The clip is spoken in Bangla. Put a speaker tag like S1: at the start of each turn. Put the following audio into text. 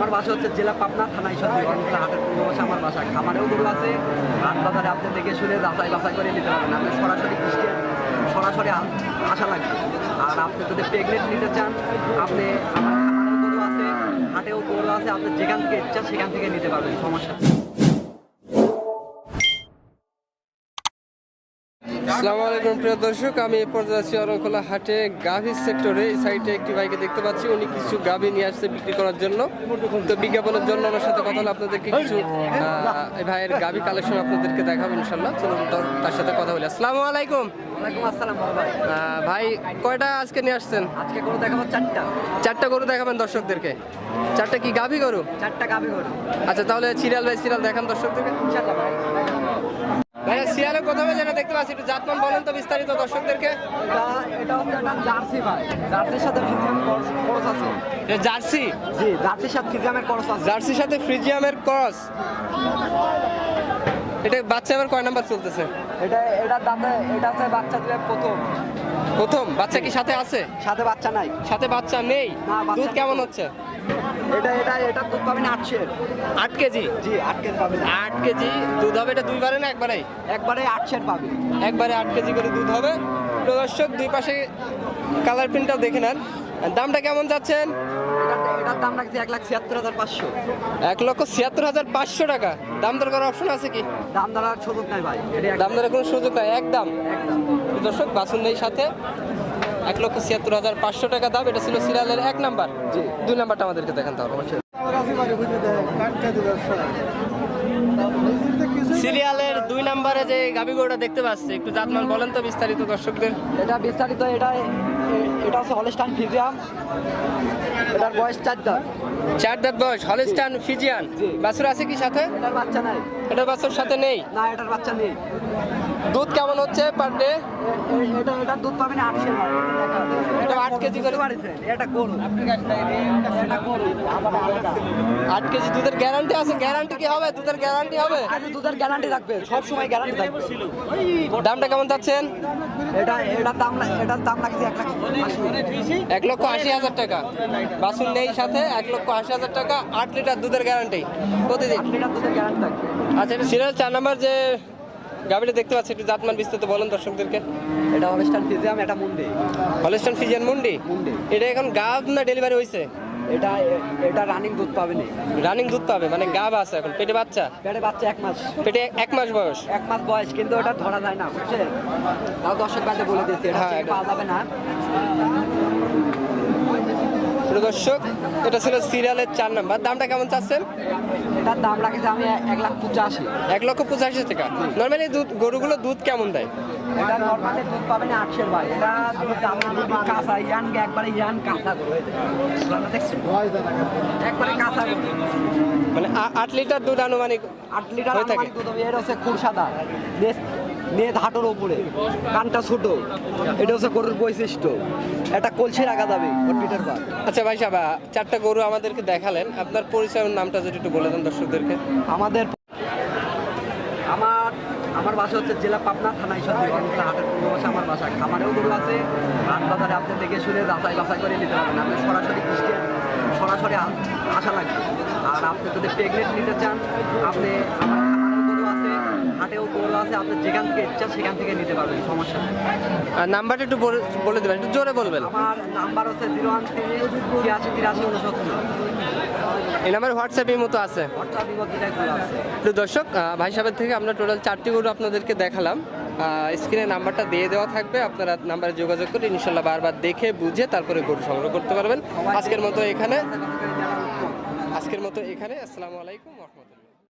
S1: আমার বাসা হচ্ছে জেলা পাবনা, থানা ঈশ্বরদী অনেকগুলো হাটের পূর্ব বাসা আমার বাসা। খামারেও গরু আছে, হাট বাজারে আপনি দেখে শুনে যাচাই বাছাই করে নিতে পারবেন। আপনি সরাসরি কৃষকে সরাসরি আসা লাগবে। আর আপনি যদি প্রেগনেন্ট নিতে চান, আপনি আমার খামারেও গরু আছে, হাটেও গরু আছে, আপনি যেখান থেকে ইচ্ছা সেখান থেকে নিতে পারবেন, সমস্যা
S2: আসসালামু আলাইকুম প্রিয় দর্শক। আমি এই পর্যায়ে আছি অরণখোলা হাটে। গাভী সেক্টরে এই সাইডে একটি ভাইকে দেখতে পাচ্ছি। উনি কিছু গাভী নিয়ে আসছে বিক্রি করার জন্য। তো বিজ্ঞাপনের জন্য ওনার সাথে কথা হলে আপনাদেরকে কিছু এই ভাইয়ের গাভী কালেকশন আপনাদেরকে দেখাবো ইনশাল্লাহ চলুন তার সাথে কথা বলি। আসসালামু আলাইকুম।
S1: ভাই।
S2: কয়টা আজকে নিয়ে আসছেন?
S1: আজকে গরু দেখাবো চারটা।
S2: চারটা গরু দেখাবেন দর্শকদেরকে। চারটা কি গাভী গরু?
S1: চারটা গাভি গরু।
S2: আচ্ছা তাহলে সিরিয়াল বাই সিরিয়াল দেখান দর্শকদেরকে।
S1: ইনশাল্লাহ ভাই।
S2: ভাইয়া প্রথমে যেটা দেখতে পাচ্ছি একটু জাতমান বলেন তো বিস্তারিত দর্শকদেরকে।
S1: এটা এটা হচ্ছে একটা জার্সি ভাই। জার্সির সাথে আছে।
S2: এটা জার্সি?
S1: জি জার্সির সাথে ফিজিয়ামের খরচ আছে।
S2: জার্সির সাথে ফ্রিজিয়ামের ক্রস? এটা বাচ্চা এবার কয় নাম্বার চলতেছে?
S1: এটা এটা দাঁতে এটা হচ্ছে বাচ্চা দিলে প্রথম।
S2: প্রথম? বাচ্চা কি সাথে আছে?
S1: সাথে বাচ্চা নাই।
S2: সাথে বাচ্চা নেই? দুধ কেমন হচ্ছে?
S1: এটা এটা এটা দুধ পাবেন আটশের
S2: আট কেজি?
S1: জি আট কেজি পাবেন।
S2: আট কেজি দুধ হবে? এটা দুইবারে না একবারেই
S1: একবারে আটশের পাবেন।
S2: একবারে আট কেজি করে দুধ হবে। প্রিয় দর্শক দুই পাশে কালার প্রিন্টটাও দেখে নেন। আর দামটা কেমন যাচ্ছেন?
S1: এটার দাম রাখছি এক লাখ ছিয়াত্তর হাজার পাঁচশো।
S2: এক লক্ষ ছিয়াত্তর হাজার পাঁচশো টাকা। দাম দর করার অপশন আছে কি?
S1: দাম দ্বারা সুযোগ নাই ভাই।
S2: দাম দরের কোনো সুযোগ নাই? একদম। দর্শক বাসুন নেই সাথে এক লক্ষ ছিয়াত্তর হাজার পাঁচশো টাকা দাম। এটা ছিল সিরিয়ালের এক নাম্বার। দুই নাম্বারটা আমাদেরকে দেখান তাহলে সিরিয়ালের দুই নাম্বারে যে গাবি গরুটা দেখতে পাচ্ছি একটু জাতমান বলেন তো বিস্তারিত দর্শকদের।
S1: এটা বিস্তারিত এটা এটা হচ্ছে হলস্টান ফিজিয়াম এটার বয়স চার দাঁত।
S2: চার দাঁত বয়স হলিস্টান ফিজিয়ান
S1: জি।
S2: বাছুর আছে কি সাথে?
S1: এটার বাচ্চা নাই।
S2: এটা বাছুর সাথে নেই?
S1: না এটার বাচ্চা নেই।
S2: দুধ কেমন হচ্ছে পার ডে
S1: এটা এটার দুধ পাবেন আটশের ভাই
S2: এটা আট কেজি করে
S1: পারিছেন? এটা গরু। এটা গরু। আবার আলাদা
S2: আট কেজি দুধের গ্যারান্টি আছে। গ্যারান্টি কি হবে? দুধের গ্যারান্টি হবে?
S1: দুধের গ্যারান্টি রাখবে সব সময় গ্যারান্টি থাকবে।
S2: দামটা কেমন চাচ্ছেন?
S1: এটা এটার দাম না- এটার দাম লাগছে এক লাখ
S2: এক লক্ষ আশি হাজার টাকা। বাসুন নেই সাথে এক লক্ষ আশি হাজার টাকা আট লিটার দুধের গ্যারান্টি প্রতিদিন। আচ্ছা এটা সিরিয়াল চার নাম্বার যে গাড়িটা দেখতে পাচ্ছি একটু জাতমান বিস্তারিত বলেন দর্শকদেরকে।
S1: এটা অনুষ্ঠান ফিজিয়াম এটা মুন্ডি।
S2: হলিস্টান ফিজিয়ান মুন্ডি?
S1: মুন্ডি।
S2: এটা এখন গাব না ডেলিভারি হয়েছে
S1: এটা এটা রানিং দুধ পাবে না।
S2: রানিং দুধ পাবে মানে গা আছে এখন পেটে বাচ্চা?
S1: পেটে বাচ্চা এক মাস।
S2: পেটে এক মাস বয়স?
S1: এক মাস বয়স কিন্তু ওটা ধরা যায় না বুঝছেন তাও দর্শক বাদে বলে দিচ্ছি এটা
S2: হ্যাঁ, এটা-
S1: পাওয়া যাবে না।
S2: প্রিয় দর্শক এটা ছিল সিরিয়ালের চার নাম্বার। দামটা কেমন চাচ্ছেন?
S1: এটার দাম রাখেছে আমি এক লাখ পঁচাশি।
S2: এক লক্ষ পঁচাশি টাকা। নর্মালি দুধ গরুগুলো দুধ কেমন দেয়?
S1: এটা নর্মালি দুধ পাবে না আটশের ভাই এটা দুধ কাঁচা ইয়ান একবারে ইয়ান কাঁচা গরু? একবারে কাঁচা গরু।
S2: মানে আট লিটার দুধ আনুমানিক
S1: আট লিটার
S2: থাকে।
S1: দুধ এর হচ্ছে খুরসাদা নেত হাঁটুর ওপরে কানটা ছোট। এটা হচ্ছে গরুর বৈশিষ্ট্য। একটা কলসি রাখা যাবে পিঠের
S2: আচ্ছা ভাই সাহেব আহ, চারটা গরু আমাদেরকে দেখালেন। আপনার পরিচয়ের নামটা যদি একটু বলে দেন দর্শকদেরকে।
S1: আমাদের আমার আমার বাসা হচ্ছে জেলা পাবনা থানা ঈশ্বরদী হাটের পূর্ব বাসা আমার বাসা। খামারেও গরু আছে হাট বাজারে আপনি দেখে শুনে যাচাই বাছাই করে নিতে পারবেন। আপনি সরাসরি কৃষকে সরাসরি আসা লাগবে। আর আপনি যদি প্রেগনেন্ট নিতে চান আপনি আমার হাটেও গরু আছে আপনি যেখান থেকে ইচ্ছা সেখান থেকে নিতে পারবেন সমস্যা নেই।
S2: আর নাম্বারটা একটু বলে- দেবেন একটু জোরে বলবেন।
S1: আমার নাম্বার হচ্ছে জিরো ওয়ান থ্রি ছিয়াশি তিরাশি উনসত্তর।
S2: এই নাম্বার হোয়াটসঅ্যাপের মতো আছে।
S1: হোয়াটসঅ্যাপ বিগত আছে।
S2: প্রিয় দর্শক আহ, ভাই সাহেবের থেকে আমরা টোটাল চারটি গরু আপনাদেরকে দেখালাম। স্ক্রিনে নাম্বারটা দিয়ে দেওয়া থাকবে আপনারা নাম্বারে যোগাযোগ করে ইনশাল্লাহ বারবার দেখে বুঝে তারপরে গরু সংগ্রহ করতে পারবেন। আজকের মতো এখানে আজকের মতো এখানে আসসালামু আলাইকুম রহমতুল্লাহ।